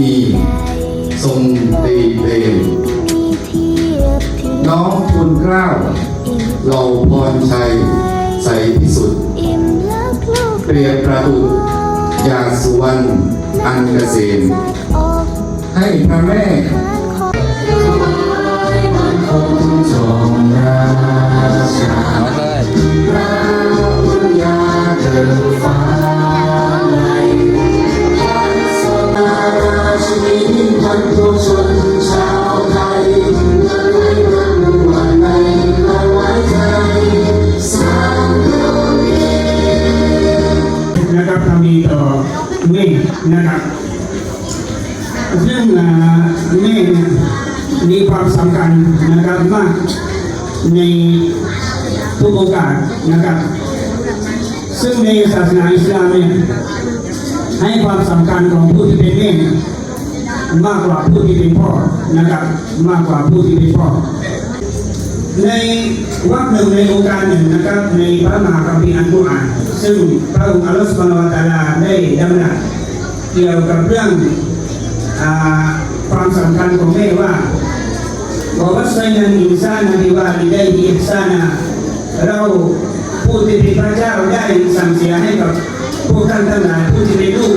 มีทรงตีเพลงน้องคุณกล้าวเราพรชัยใสพิสุทธิ์เปรียบประดุจยาสุวรรณอันเกษมให้พระแม่ นะครับซึ่งเอ่อเมฆเนี่ยมีความสำคัญนะครับมากในทุกโอกาสนะครับ ซึ่งในศาสนาอิสลามเนี่ยให้ความสำคัญของผู้ที่เป็นเมฆมากกว่าผู้ที่เป็นพ่อนะครับ มากกว่าผู้ที่เป็นพ่อ ในวรรคหนึ่งในองค์การหนึ่งนะครับ ในพระมหาคัมภีร์อันกุรอานซึ่งพระองค์อัลลอฮฺสุบานะฮูวะตาลาได้ดำรัส เกี่ยวกับเรื่องอความสำคัญของแม่ว่าบอกว่าวัสยันอินซานะบิวาลิดัยฮิอิห์ซานะเราผู้ที่เป็นพระเจ้าได้สั่งเสียให้กับพวกท่านทั้งหลายผู้ที่เป็นลูก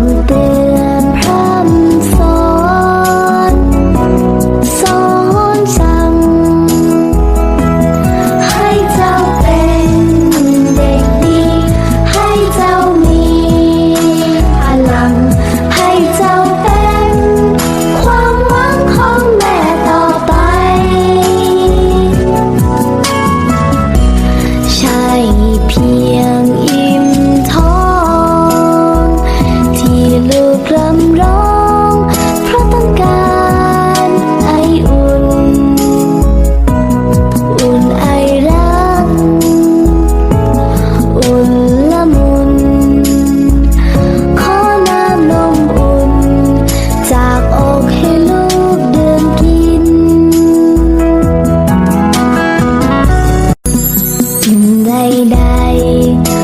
antes. You.